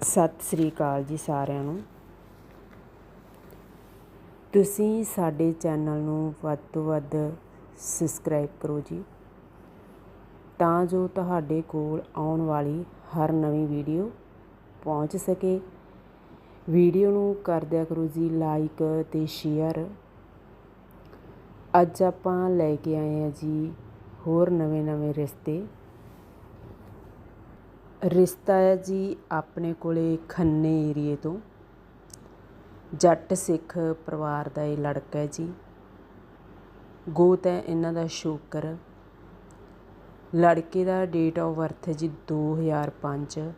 ਸਤਿ ਸ੍ਰੀ ਅਕਾਲ ਜੀ ਸਾਰਿਆਂ ਨੂੰ। ਤੁਸੀਂ ਸਾਡੇ ਚੈਨਲ ਨੂੰ ਵੱਧ ਤੋਂ ਵੱਧ ਸਬਸਕ੍ਰਾਈਬ ਕਰੋ ਜੀ, ਤਾਂ ਜੋ ਤੁਹਾਡੇ ਕੋਲ ਆਉਣ ਵਾਲੀ ਹਰ ਨਵੀਂ ਵੀਡੀਓ ਪਹੁੰਚ ਸਕੇ। ਵੀਡੀਓ ਨੂੰ ਕਰ ਦਿਆ ਕਰੋ ਜੀ ਲਾਈਕ ਤੇ ਸ਼ੇਅਰ ਅੱਜ ਆਪਾਂ ਲੈ ਕੇ ਆਏ ਆ ਜੀ ਹੋਰ ਨਵੇਂ ਨਵੇਂ ਰਿਸ਼ਤੇ। ਰਿਸ਼ਤਾ ਹੈ ਜੀ ਆਪਣੇ ਕੋਲੇ ਖੰਨੇ ਏਰੀਏ ਤੋਂ। ਜੱਟ ਸਿੱਖ ਪਰਿਵਾਰ ਦਾ ਇਹ ਲੜਕਾ ਹੈ ਜੀ। ਗੋਤ ਹੈ, ਇਹਨਾਂ ਦਾ ਸ਼ੋਕਰ। ਲੜਕੇ ਦਾ ਡੇਟ ਆਫ ਬਰਥ ਹੈ ਜੀ 2005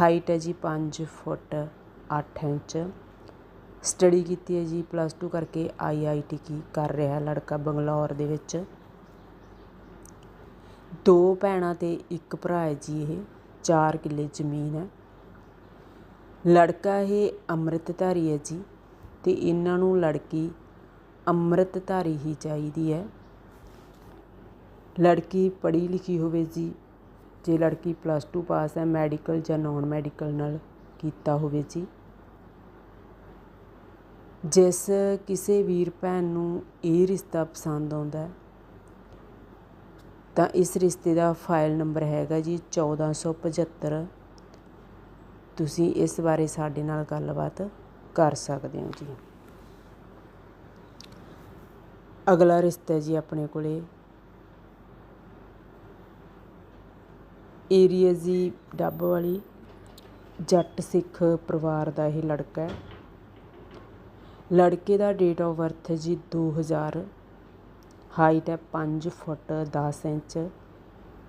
ਹਾਈਟ ਹੈ ਜੀ 5 ਫੁੱਟ 8 ਇੰਚ। ਸਟੱਡੀ ਕੀਤੀ ਹੈ ਜੀ ਪਲੱਸ 2 ਕਰਕੇ ਆਈਆਈਟੀ ਕੀ ਕਰ ਰਿਹਾ ਲੜਕਾ ਬੰਗਲੌਰ ਦੇ ਵਿੱਚ। ਦੋ ਭੈਣਾਂ ਅਤੇ ਇੱਕ ਭਰਾ ਹੈ ਜੀ ਇਹ, ਚਾਰ ਕਿੱਲੇ ਜ਼ਮੀਨ ਹੈ। ਲੜਕਾ ਇਹ ਅੰਮ੍ਰਿਤਧਾਰੀ ਹੈ ਜੀ ਅਤੇ ਇਹਨਾਂ ਨੂੰ ਲੜਕੀ ਅੰਮ੍ਰਿਤਧਾਰੀ ਹੀ ਚਾਹੀਦੀ ਹੈ। ਲੜਕੀ ਪੜ੍ਹੀ ਲਿਖੀ ਹੋਵੇ ਜੀ, ਜੇ ਲੜਕੀ ਪਲੱਸ ਟੂ ਪਾਸ ਹੈ ਮੈਡੀਕਲ ਜਾਂ ਨਾਨ ਮੈਡੀਕਲ ਨਾਲ ਕੀਤਾ ਹੋਵੇ ਜੀ। ਜਿਸ ਕਿਸੇ ਵੀਰ ਭੈਣ ਨੂੰ ਇਹ ਰਿਸ਼ਤਾ ਪਸੰਦ ਆਉਂਦਾ ਤਾਂ ਇਸ ਰਿਸ਼ਤੇ ਦਾ ਫਾਈਲ ਨੰਬਰ ਹੈਗਾ ਜੀ 1475 ਤੁਸੀਂ ਇਸ ਬਾਰੇ ਸਾਡੇ ਨਾਲ ਗੱਲਬਾਤ ਕਰ ਸਕਦੇ ਹੋ ਜੀ। ਅਗਲਾ ਰਿਸ਼ਤਾ ਜੀ ਆਪਣੇ ਕੋਲੇ। ਏਰੀਆ ਜੀ ਡੱਬ ਵਾਲੀ। ਜੱਟ ਸਿੱਖ ਪਰਿਵਾਰ ਦਾ ਇਹ ਲੜਕਾ ਹੈ। ਲੜਕੇ ਦਾ ਡੇਟ ਆਫ ਬਰਥ ਹੈ ਜੀ 2000 ਹਾਈਟ ਹੈ 5 ਫੁੱਟ 10 ਇੰਚ।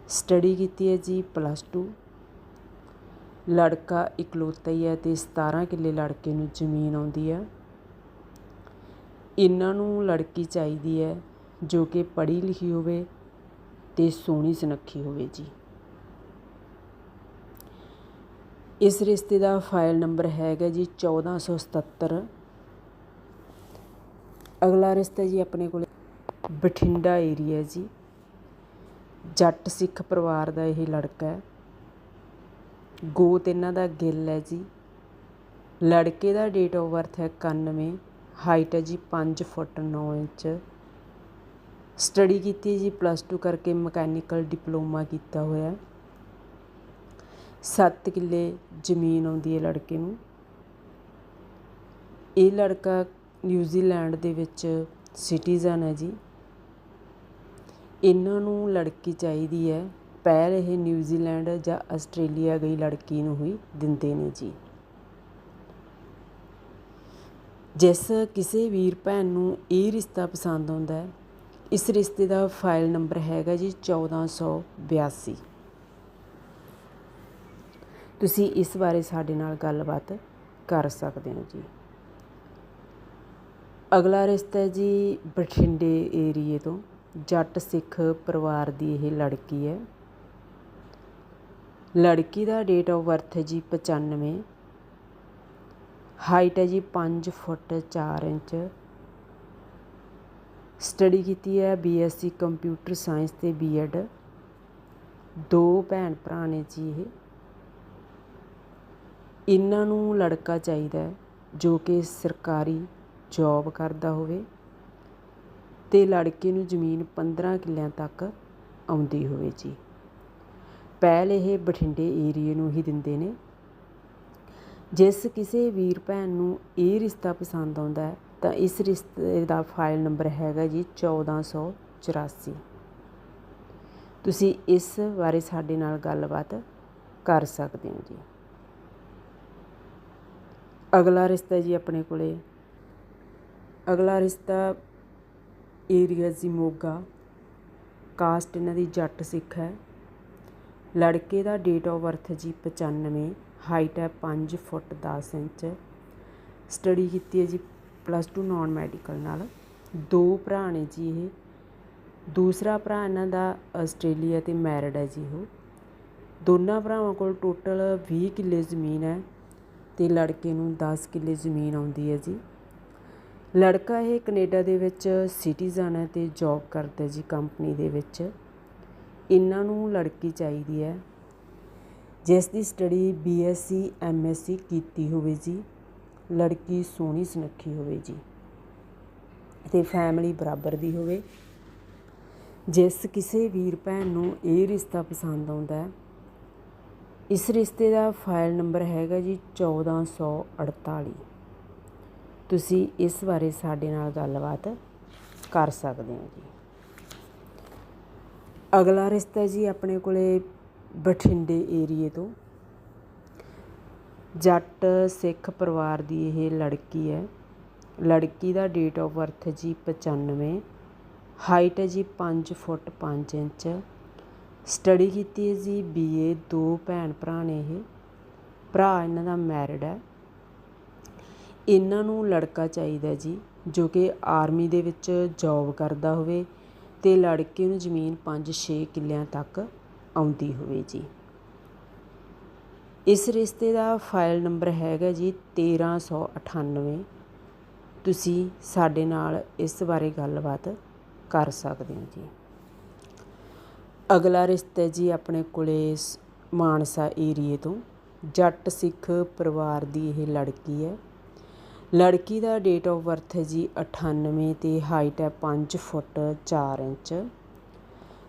ਸਟੱਡੀ ਕੀਤੀ ਹੈ ਜੀ ਪਲੱਸ 2 ਲੜਕਾ ਇਕਲੌਤਾ ਹੀ ਹੈ ਤੇ 17 ਕਿੱਲੇ ਲੜਕੇ ਨੂੰ ਜ਼ਮੀਨ ਆਉਂਦੀ ਹੈ। ਇਹਨਾਂ ਨੂੰ ਲੜਕੀ ਚਾਹੀਦੀ ਹੈ ਜੋ ਕਿ ਪੜ੍ਹੀ ਲਿਖੀ ਹੋਵੇ ਤੇ ਸੋਹਣੀ ਸੁਨੱਖੀ ਹੋਵੇ ਜੀ। ਇਸ ਰਿਸ਼ਤੇ ਦਾ ਫਾਈਲ ਨੰਬਰ ਹੈਗਾ ਜੀ 1477 ਅਗਲਾ ਰਿਸ਼ਤਾ ਜੀ ਆਪਣੇ ਕੋਲ ਬਠਿੰਡਾ ਏਰੀਆ ਜੀ। ਜੱਟ ਸਿੱਖ ਪਰਿਵਾਰ ਦਾ ਇਹ ਲੜਕਾ ਹੈ। ਗੋਤ ਇਹਨਾਂ ਦਾ ਗਿੱਲ ਹੈ ਜੀ। ਲੜਕੇ ਦਾ ਡੇਟ ਆਫ ਬਰਥ ਹੈ 91 ਹਾਈਟ ਹੈ ਜੀ 5 ਫੁੱਟ 9 ਇੰਚ। ਸਟੱਡੀ ਕੀਤੀ ਜੀ ਪਲੱਸ 2 ਕਰਕੇ ਮਕੈਨੀਕਲ ਡਿਪਲੋਮਾ ਕੀਤਾ ਹੋਇਆ 7 ਕਿੱਲੇ ਜ਼ਮੀਨ ਆਉਂਦੀ ਹੈ ਲੜਕੇ ਨੂੰ। ਇਹ ਲੜਕਾ ਨਿਊਜ਼ੀਲੈਂਡ ਦੇ ਵਿੱਚ ਸਿਟੀਜ਼ਨ ਹੈ ਜੀ। ਇਹਨਾਂ ਨੂੰ ਲੜਕੀ ਚਾਹੀਦੀ ਹੈ। ਪਹਿਲ ਇਹ ਨਿਊਜ਼ੀਲੈਂਡ ਜਾਂ ਆਸਟ੍ਰੇਲੀਆ ਗਈ ਲੜਕੀ ਨੂੰ ਹੀ ਦਿੰਦੇ ਨੇ ਜੀ। ਜਿਸ ਕਿਸੇ ਵੀਰ ਭੈਣ ਨੂੰ ਇਹ ਰਿਸ਼ਤਾ ਪਸੰਦ ਆਉਂਦਾ ਹੈ, ਇਸ ਰਿਸ਼ਤੇ ਦਾ ਫਾਈਲ ਨੰਬਰ ਹੈਗਾ ਜੀ 1482 ਤੁਸੀਂ ਇਸ ਬਾਰੇ ਸਾਡੇ ਨਾਲ ਗੱਲਬਾਤ ਕਰ ਸਕਦੇ ਹੋ ਜੀ। ਅਗਲਾ ਰਿਸ਼ਤਾ ਜੀ ਬਠਿੰਡੇ ਏਰੀਏ ਤੋਂ। ਜੱਟ ਸਿੱਖ ਪਰਿਵਾਰ ਦੀ ਇਹ ਲੜਕੀ ਹੈ। ਲੜਕੀ ਦਾ ਡੇਟ ਆਫ ਬਰਥ ਹੈ ਜੀ 95 ਹਾਈਟ ਹੈ ਜੀ 5 ਫੁੱਟ 4 ਇੰਚ। ਸਟੱਡੀ ਕੀਤੀ ਹੈ ਬੀਐਸਸੀ ਕੰਪਿਊਟਰ ਸਾਇੰਸ ਤੇ ਬੀਐਡ ਦੋ ਭੈਣ ਭਰਾ ਨੇ ਜੀ ਇਹ। ਇਹਨਾਂ ਨੂੰ ਲੜਕਾ ਚਾਹੀਦਾ ਜੋ ਕਿ ਸਰਕਾਰੀ ਜੌਬ ਕਰਦਾ ਹੋਵੇ। ਅਤੇ ਲੜਕੇ ਨੂੰ ਜ਼ਮੀਨ 15 ਕਿੱਲਿਆਂ ਤੱਕ ਆਉਂਦੀ ਹੋਵੇ ਜੀ। ਪਹਿਲ ਇਹ ਬਠਿੰਡੇ ਏਰੀਏ ਨੂੰ ਹੀ ਦਿੰਦੇ ਨੇ। ਜਿਸ ਕਿਸੇ ਵੀਰ ਭੈਣ ਨੂੰ ਇਹ ਰਿਸ਼ਤਾ ਪਸੰਦ ਆਉਂਦਾ ਹੈ, ਤਾਂ ਇਸ ਰਿਸ਼ਤੇ ਦਾ ਫਾਈਲ ਨੰਬਰ ਹੈਗਾ ਜੀ 1484 ਤੁਸੀਂ ਇਸ ਬਾਰੇ ਸਾਡੇ ਨਾਲ ਗੱਲਬਾਤ ਕਰ ਸਕਦੇ ਹੋ ਜੀ। ਅਗਲਾ ਰਿਸ਼ਤਾ ਜੀ ਆਪਣੇ ਕੋਲੇ। ਅਗਲਾ ਰਿਸ਼ਤਾ ਏਰੀਆ ਜੀ ਮੋਗਾ, ਕਾਸਟ ਇਹਨਾਂ ਦੀ ਜੱਟ ਸਿੱਖ ਹੈ। ਲੜਕੇ ਦਾ ਡੇਟ ਆਫ ਬਰਥ ਜੀ 95 ਹਾਈਟ ਹੈ 5 ਫੁੱਟ 10 ਇੰਚ। ਸਟੱਡੀ ਕੀਤੀ ਹੈ ਜੀ ਪਲੱਸ 2 ਨਾਨ ਮੈਡੀਕਲ ਨਾਲ। ਦੋ ਭਰਾ ਨੇ ਜੀ ਇਹ। ਦੂਸਰਾ ਭਰਾ ਇਹਨਾਂ ਦਾ ਆਸਟ੍ਰੇਲੀਆ ਤੇ ਮੈਰਿਡ ਹੈ ਜੀ ਉਹ। ਦੋਨਾਂ ਭਰਾਵਾਂ ਕੋਲ ਟੋਟਲ 20 ਕਿੱਲੇ ਜ਼ਮੀਨ ਹੈ ਤੇ ਲੜਕੇ ਨੂੰ 10 ਕਿੱਲੇ ਜ਼ਮੀਨ ਆਉਂਦੀ ਹੈ ਜੀ। ਲੜਕਾ ਇਹ ਕੈਨੇਡਾ ਦੇ ਵਿੱਚ ਸਿਟੀਜ਼ਨ ਹੈ ਤੇ ਜੌਬ ਕਰਦਾ ਜੀ ਕੰਪਨੀ ਦੇ ਵਿੱਚ। ਇਹਨਾਂ ਨੂੰ ਲੜਕੀ ਚਾਹੀਦੀ ਹੈ, ਜਿਸ ਦੀ ਸਟੱਡੀ ਬੀਐਸਸੀ ਐਮਐਸਸੀ ਕੀਤੀ ਹੋਵੇ ਜੀ। ਲੜਕੀ ਸੋਹਣੀ ਸੁਨੱਖੀ ਹੋਵੇ ਜੀ ਤੇ ਫੈਮਿਲੀ ਬਰਾਬਰ ਦੀ ਹੋਵੇ। ਜਿਸ ਕਿਸੇ ਵੀਰ ਭੈਣ ਨੂੰ ਇਹ ਰਿਸ਼ਤਾ ਪਸੰਦ ਆਉਂਦਾ ਹੈ, ਇਸ ਰਿਸ਼ਤੇ ਦਾ ਫਾਈਲ ਨੰਬਰ ਹੈਗਾ ਜੀ 1448 ਤੁਸੀਂ ਇਸ ਬਾਰੇ ਸਾਡੇ ਨਾਲ ਗੱਲਬਾਤ ਕਰ ਸਕਦੇ ਹੋ ਜੀ। ਅਗਲਾ ਰਿਸ਼ਤਾ ਜੀ ਆਪਣੇ ਕੋਲੇ ਬਠਿੰਡੇ ਏਰੀਏ ਤੋਂ। ਜੱਟ ਸਿੱਖ ਪਰਿਵਾਰ ਦੀ ਇਹ ਲੜਕੀ ਹੈ। ਲੜਕੀ ਦਾ ਡੇਟ ਆਫ ਬਰਥ ਜੀ 95 ਹਾਈਟ ਹੈ ਜੀ 5 ਫੁੱਟ 5 ਇੰਚ। ਸਟੱਡੀ ਕੀਤੀ ਹੈ ਜੀ ਬੀਏ ਦੋ ਭੈਣ ਭਰਾ ਨੇ ਇਹ। ਭਰਾ ਇਹਨਾਂ ਦਾ ਮੈਰਿਡ ਹੈ। ਇਹਨਾਂ ਨੂੰ ਲੜਕਾ ਚਾਹੀਦਾ ਜੀ, ਜੋ ਕਿ ਆਰਮੀ ਦੇ ਵਿੱਚ ਜੋਬ ਕਰਦਾ ਹੋਵੇ ਅਤੇ ਲੜਕੇ ਨੂੰ ਜ਼ਮੀਨ 5-6 ਕਿੱਲਿਆਂ ਤੱਕ ਆਉਂਦੀ ਹੋਵੇ ਜੀ। ਇਸ ਰਿਸ਼ਤੇ ਦਾ ਫਾਈਲ ਨੰਬਰ ਹੈਗਾ ਜੀ 1398 ਤੁਸੀਂ ਸਾਡੇ ਨਾਲ ਇਸ ਬਾਰੇ ਗੱਲਬਾਤ ਕਰ ਸਕਦੇ ਹੋ ਜੀ। ਅਗਲਾ ਰਿਸ਼ਤਾ ਜੀ ਆਪਣੇ ਕੋਲੇ ਮਾਨਸਾ ਏਰੀਏ ਤੋਂ। ਜੱਟ ਸਿੱਖ ਪਰਿਵਾਰ ਦੀ ਇਹ ਲੜਕੀ ਹੈ। ਲੜਕੀ ਦਾ ਡੇਟ ਆਫ ਬਰਥ ਹੈ ਜੀ ਅਠਾਨਵੇਂ ਅਤੇ ਹਾਈਟ ਹੈ ਪੰਜ ਫੁੱਟ ਚਾਰ ਇੰਚ।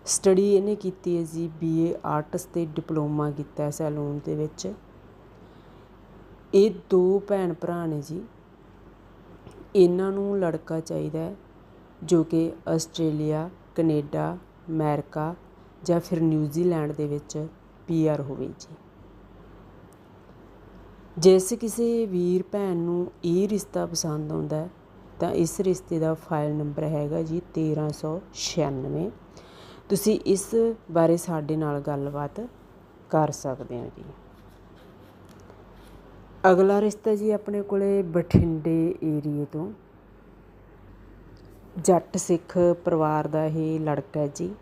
ਸਟੱਡੀ ਇਹਨੇ ਕੀਤੀ ਹੈ ਜੀ ਬੀਏ ਆਰਟਸ ਤੇ ਡਿਪਲੋਮਾ ਕੀਤਾ ਸੈਲੂਨ ਦੇ ਵਿੱਚ। ਇਹ ਦੋ ਭੈਣ ਭਰਾ ਨੇ ਜੀ। ਇਹਨਾਂ ਨੂੰ ਲੜਕਾ ਚਾਹੀਦਾ ਹੈ ਜੋ ਕਿ ਆਸਟ੍ਰੇਲੀਆ, ਕੈਨੇਡਾ, ਅਮਰੀਕਾ ਜਾਂ ਫਿਰ ਨਿਊਜ਼ੀਲੈਂਡ ਦੇ ਵਿੱਚ ਪੀਆਰ ਹੋਵੇ ਜੀ। ਜਿਸ ਕਿਸੇ ਵੀਰ ਭੈਣ ਨੂੰ ਇਹ ਰਿਸ਼ਤਾ ਪਸੰਦ ਆਉਂਦਾ ਤਾਂ ਇਸ ਰਿਸ਼ਤੇ ਦਾ ਫਾਈਲ ਨੰਬਰ ਹੈਗਾ ਜੀ 1396 ਤੁਸੀਂ ਇਸ ਬਾਰੇ ਸਾਡੇ ਨਾਲ ਗੱਲਬਾਤ ਕਰ ਸਕਦੇ ਹੋ ਜੀ। ਅਗਲਾ ਰਿਸ਼ਤਾ ਜੀ ਆਪਣੇ ਕੋਲੇ ਬਠਿੰਡੇ ਏਰੀਏ ਤੋਂ। ਜੱਟ ਸਿੱਖ ਪਰਿਵਾਰ ਦਾ ਇਹ ਲੜਕਾ ਹੈ ਜੀ।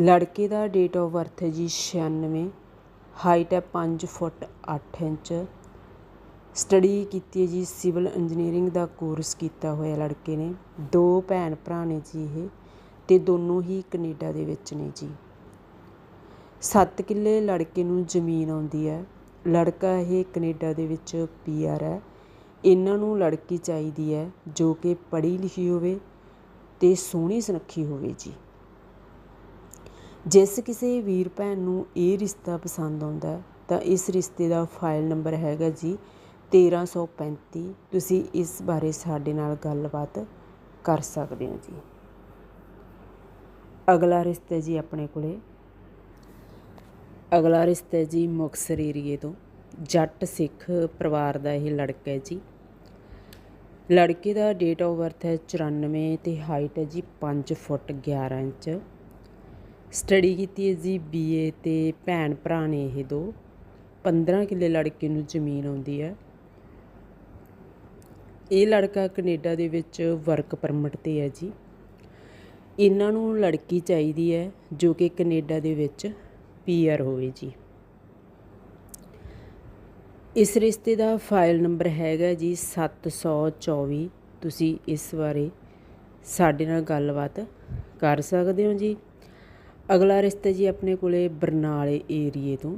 ਲੜਕੇ ਦਾ ਡੇਟ ਆਫ ਬਰਥ ਹੈ ਜੀ 96 ਹਾਈਟ ਹੈ 5 ਫੁੱਟ 8 ਇੰਚ। ਸਟੱਡੀ ਕੀਤੀ ਹੈ ਜੀ, ਸਿਵਲ ਇੰਜੀਨੀਅਰਿੰਗ ਦਾ ਕੋਰਸ ਕੀਤਾ ਹੋਇਆ ਲੜਕੇ ਨੇ। ਦੋ ਭੈਣ ਭਰਾ ਨੇ ਜੀ ਇਹ ਤੇ ਦੋਨੋਂ ਹੀ ਕੈਨੇਡਾ ਦੇ ਵਿੱਚ ਨੇ ਜੀ। 7 ਕਿੱਲੇ ਲੜਕੇ ਨੂੰ ਜ਼ਮੀਨ ਆਉਂਦੀ ਹੈ। ਲੜਕਾ ਇਹ ਕੈਨੇਡਾ ਦੇ ਵਿੱਚ ਪੀਆਰ ਹੈ। ਇਹਨਾਂ ਨੂੰ ਲੜਕੀ ਚਾਹੀਦੀ ਹੈ ਜੋ ਕਿ ਪੜ੍ਹੀ ਲਿਖੀ ਹੋਵੇ ਤੇ ਸੋਹਣੀ ਸੁਨੱਖੀ ਹੋਵੇ ਜੀ। ਜਿਸ ਕਿਸੇ ਵੀਰ ਭੈਣ ਨੂੰ ਇਹ ਰਿਸ਼ਤਾ ਪਸੰਦ ਆਉਂਦਾ ਤਾਂ ਇਸ ਰਿਸ਼ਤੇ ਦਾ ਫਾਈਲ ਨੰਬਰ ਹੈਗਾ ਜੀ 1335 ਤੁਸੀਂ ਇਸ ਬਾਰੇ ਸਾਡੇ ਨਾਲ ਗੱਲਬਾਤ ਕਰ ਸਕਦੇ ਹੋ ਜੀ। ਅਗਲਾ ਰਿਸ਼ਤਾ ਜੀ ਆਪਣੇ ਕੋਲੇ। ਅਗਲਾ ਰਿਸ਼ਤਾ ਜੀ ਮੁਕਤਸਰ ਏਰੀਏ ਤੋਂ। ਜੱਟ ਸਿੱਖ ਪਰਿਵਾਰ ਦਾ ਇਹ ਲੜਕਾ ਹੈ ਜੀ। ਲੜਕੇ ਦਾ ਡੇਟ ਆਫ ਬਰਥ ਹੈ 94 ਤੇ ਹਾਈਟ ਹੈ ਜੀ 5 ਫੁੱਟ 11 ਇੰਚ। ਸਟੱਡੀ ਕੀਤੀ ਹੈ ਜੀ ਬੀਏ ਤੇ ਭੈਣ ਭਰਾ ਨੇ ਇਹ ਦੋ। 15 ਕਿੱਲੇ ਲੜਕੇ ਨੂੰ ਜ਼ਮੀਨ ਆਉਂਦੀ ਹੈ। ਇਹ ਲੜਕਾ ਕੈਨੇਡਾ ਦੇ ਵਿੱਚ ਵਰਕ ਪਰਮਿਟ ਤੇ ਹੈ ਜੀ। ਇਹਨਾਂ ਨੂੰ ਲੜਕੀ ਚਾਹੀਦੀ ਹੈ ਜੋ ਕਿ ਕੈਨੇਡਾ ਦੇ ਵਿੱਚ ਪੀਆਰ ਹੋਵੇ ਜੀ। ਇਸ ਰਿਸ਼ਤੇ ਦਾ ਫਾਈਲ ਨੰਬਰ ਹੈਗਾ ਜੀ 724 ਤੁਸੀਂ ਇਸ ਬਾਰੇ ਸਾਡੇ ਨਾਲ ਗੱਲਬਾਤ ਕਰ ਸਕਦੇ ਹੋ ਜੀ। ਅਗਲਾ ਰਿਸ਼ਤਾ ਜੀ ਆਪਣੇ ਕੋਲੇ ਬਰਨਾਲੇ ਏਰੀਏ ਤੋਂ,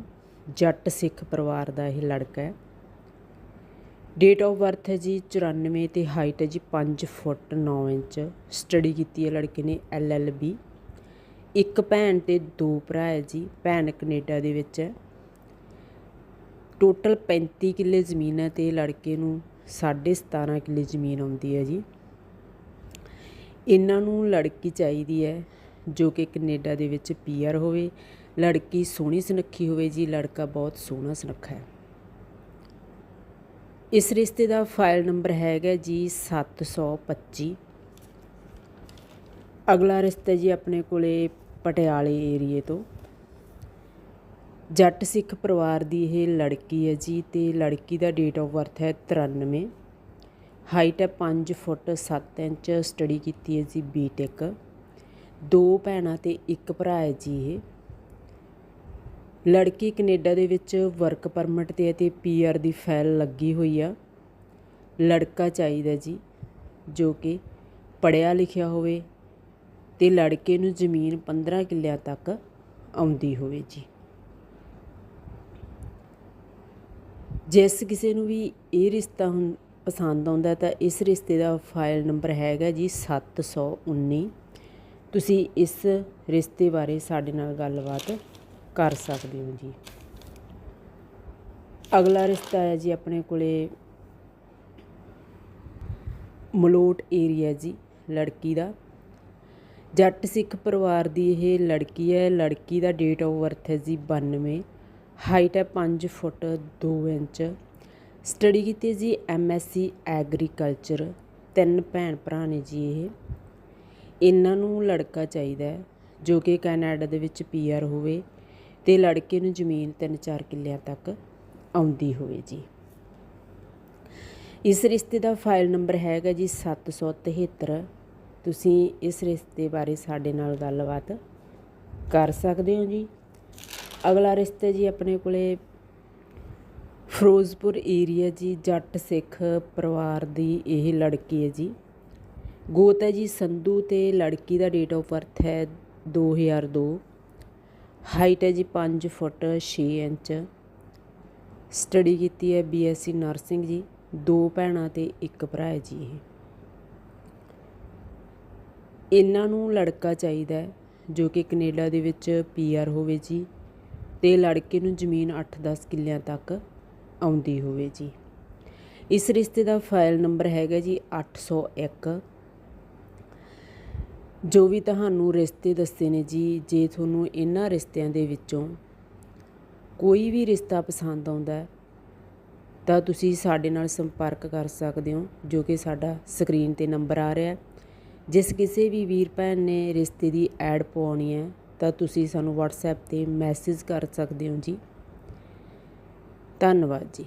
ਜੱਟ ਸਿੱਖ ਪਰਿਵਾਰ ਦਾ ਇਹ ਲੜਕਾ ਹੈ। ਡੇਟ ਆਫ ਬਰਥ ਹੈ ਜੀ 94 ਤੇ ਹਾਈਟ ਹੈ ਜੀ 5 ਫੁੱਟ 9 ਇੰਚ। ਸਟੱਡੀ ਕੀਤੀ ਹੈ ਲੜਕੇ ਨੇ ਐਲਐਲਬੀ। ਇੱਕ ਭੈਣ ਤੇ ਦੋ ਭਰਾ ਹੈ ਜੀ, ਭੈਣ ਕੈਨੇਡਾ ਦੇ ਵਿੱਚ ਹੈ। ਟੋਟਲ 35 ਕਿੱਲੇ ਜ਼ਮੀਨ ਹੈ ਤੇ ਲੜਕੇ ਨੂੰ 17.5 ਕਿੱਲੇ ਜ਼ਮੀਨ ਆਉਂਦੀ ਹੈ ਜੀ। ਇਹਨਾਂ ਨੂੰ ਲੜਕੀ ਚਾਹੀਦੀ ਹੈ ਜੋ ਕਿ ਕੈਨੇਡਾ ਦੇ ਵਿੱਚ ਪੀਆਰ ਹੋਵੇ। ਲੜਕੀ ਸੋਹਣੀ ਸੁਨੱਖੀ ਹੋਵੇ ਜੀ, ਲੜਕਾ ਬਹੁਤ ਸੋਹਣਾ ਸੁਨੱਖਾ ਹੈ। ਇਸ ਰਿਸ਼ਤੇ ਦਾ ਫਾਈਲ ਨੰਬਰ ਹੈਗਾ ਜੀ 725 ਅਗਲਾ ਰਿਸ਼ਤਾ ਜੀ ਆਪਣੇ ਕੋਲੇ ਪਟਿਆਲੇ ਏਰੀਏ ਤੋਂ। ਜੱਟ ਸਿੱਖ ਪਰਿਵਾਰ ਦੀ ਇਹ ਲੜਕੀ ਹੈ ਜੀ ਤੇ ਲੜਕੀ ਦਾ ਡੇਟ ਆਫ ਬਰਥ ਹੈ 93 ਹਾਈਟ ਹੈ 5 ਫੁੱਟ 7 ਇੰਚ ਸਟੱਡੀ ਕੀਤੀ ਹੈ ਜੀ ਬੀਟੈਕ ਦੋ ਭੈਣਾਂ ਤੇ ਇੱਕ ਭਰਾ ਹੈ ਜੀ ਇਹ। ਲੜਕੀ ਕੈਨੇਡਾ ਦੇ ਵਿੱਚ ਵਰਕ ਪਰਮਿਟ ਤੇ ਅਤੇ ਪੀਆਰ ਦੀ ਫਾਈਲ ਲੱਗੀ ਹੋਈ ਆ। ਲੜਕਾ ਚਾਹੀਦਾ ਜੀ, ਜੋ ਕਿ ਪੜਿਆ ਲਿਖਿਆ ਹੋਵੇ ਤੇ ਲੜਕੇ ਨੂੰ ਜ਼ਮੀਨ 15 ਕਿੱਲਿਆਂ ਤੱਕ ਆਉਂਦੀ ਹੋਵੇ ਜੀ। ਜਿਸ ਕਿਸੇ ਨੂੰ ਵੀ ਇਹ ਰਿਸ਼ਤਾ ਹੁਣ ਪਸੰਦ ਆਉਂਦਾ ਤਾਂ ਇਸ ਰਿਸ਼ਤੇ ਦਾ ਫਾਈਲ ਨੰਬਰ ਹੈਗਾ ਜੀ 719 ਤੁਸੀਂ ਇਸ ਰਿਸ਼ਤੇ ਬਾਰੇ ਸਾਡੇ ਨਾਲ ਗੱਲਬਾਤ ਕਰ ਸਕਦੇ ਹੋ ਜੀ। ਅਗਲਾ ਰਿਸ਼ਤਾ ਹੈ ਜੀ ਆਪਣੇ ਕੋਲੇ ਮਲੋਟ ਏਰੀਆ ਜੀ, ਲੜਕੀ ਦਾ। ਜੱਟ ਸਿੱਖ ਪਰਿਵਾਰ ਦੀ ਇਹ ਲੜਕੀ ਹੈ। ਲੜਕੀ ਦਾ ਡੇਟ ਆਫ ਬਰਥ ਹੈ ਜੀ 92 ਹਾਈਟ ਹੈ 5 ਫੁੱਟ 2 ਇੰਚ। ਸਟੱਡੀ ਕੀਤੀ ਜੀ ਐਮਐਸਸੀ ਐਗਰੀਕਲਚਰ ਤਿੰਨ ਭੈਣ ਭਰਾ ਨੇ ਜੀ ਇਹ। ਇਹਨਾਂ ਨੂੰ ਲੜਕਾ ਚਾਹੀਦਾ ਜੋ ਕਿ ਕੈਨੇਡਾ ਦੇ ਵਿੱਚ ਪੀਆਰ ਹੋਵੇ ਅਤੇ ਲੜਕੇ ਨੂੰ ਜ਼ਮੀਨ 3-4 ਕਿੱਲਿਆਂ ਤੱਕ ਆਉਂਦੀ ਹੋਵੇ ਜੀ। ਇਸ ਰਿਸ਼ਤੇ ਦਾ ਫਾਈਲ ਨੰਬਰ ਹੈਗਾ ਜੀ 773 ਤੁਸੀਂ ਇਸ ਰਿਸ਼ਤੇ ਬਾਰੇ ਸਾਡੇ ਨਾਲ ਗੱਲਬਾਤ ਕਰ ਸਕਦੇ ਹੋ ਜੀ। ਅਗਲਾ ਰਿਸ਼ਤਾ ਜੀ ਆਪਣੇ ਕੋਲੇ ਫਿਰੋਜ਼ਪੁਰ ਏਰੀਆ ਜੀ ਜੱਟ ਸਿੱਖ ਪਰਿਵਾਰ ਦੀ ਇਹ ਲੜਕੀ ਹੈ ਜੀ। ਗੋਤ ਹੈ ਜੀ, ਸੰਧੂ ਤੇ ਲੜਕੀ ਦਾ ਡੇਟ ਆਫ ਬਰਥ ਹੈ 2002 ਹਾਈਟ ਹੈ ਜੀ 5 ਫੁੱਟ 6 ਇੰਚ। ਸਟੱਡੀ ਕੀਤੀ ਹੈ ਬੀਐਸਸੀ ਨਰਸਿੰਗ ਜੀ, ਦੋ ਭੈਣਾਂ ਤੇ ਇੱਕ ਭਰਾ ਹੈ ਜੀ ਇਹ। ਇਹਨਾਂ ਨੂੰ ਲੜਕਾ ਚਾਹੀਦਾ ਜੋ ਕਿ ਕੈਨੇਡਾ ਦੇ ਵਿੱਚ ਪੀਆਰ ਹੋਵੇ ਜੀ ਤੇ ਲੜਕੇ ਨੂੰ ਜ਼ਮੀਨ 8-10 ਕਿੱਲਿਆਂ ਤੱਕ ਆਉਂਦੀ ਹੋਵੇ ਜੀ। ਇਸ ਰਿਸ਼ਤੇ ਦਾ ਫਾਈਲ ਨੰਬਰ ਹੈਗਾ ਜੀ 801 ਜੋ ਵੀ ਤੁਹਾਨੂੰ ਰਿਸ਼ਤੇ ਦੱਸੇ ਨੇ ਜੀ, ਜੇ ਤੁਹਾਨੂੰ ਇਹਨਾਂ ਰਿਸ਼ਤਿਆਂ ਦੇ ਵਿੱਚੋਂ ਕੋਈ ਵੀ ਰਿਸ਼ਤਾ ਪਸੰਦ ਆਉਂਦਾ ਤਾਂ ਤੁਸੀਂ ਸਾਡੇ ਨਾਲ ਸੰਪਰਕ ਕਰ ਸਕਦੇ ਹੋ, ਜੋ ਕਿ ਸਾਡਾ ਸਕਰੀਨ ਤੇ ਨੰਬਰ ਆ ਰਿਹਾ ਹੈ। ਜਿਸ ਕਿਸੇ ਵੀ ਵੀਰ ਭੈਣ ਨੇ ਰਿਸ਼ਤੇ ਦੀ ਐਡ ਪਾਉਣੀ ਹੈ, ਤਾਂ ਤੁਸੀਂ ਸਾਨੂੰ WhatsApp ਤੇ ਮੈਸੇਜ ਕਰ ਸਕਦੇ ਹੋ ਜੀ। ਧੰਨਵਾਦ ਜੀ।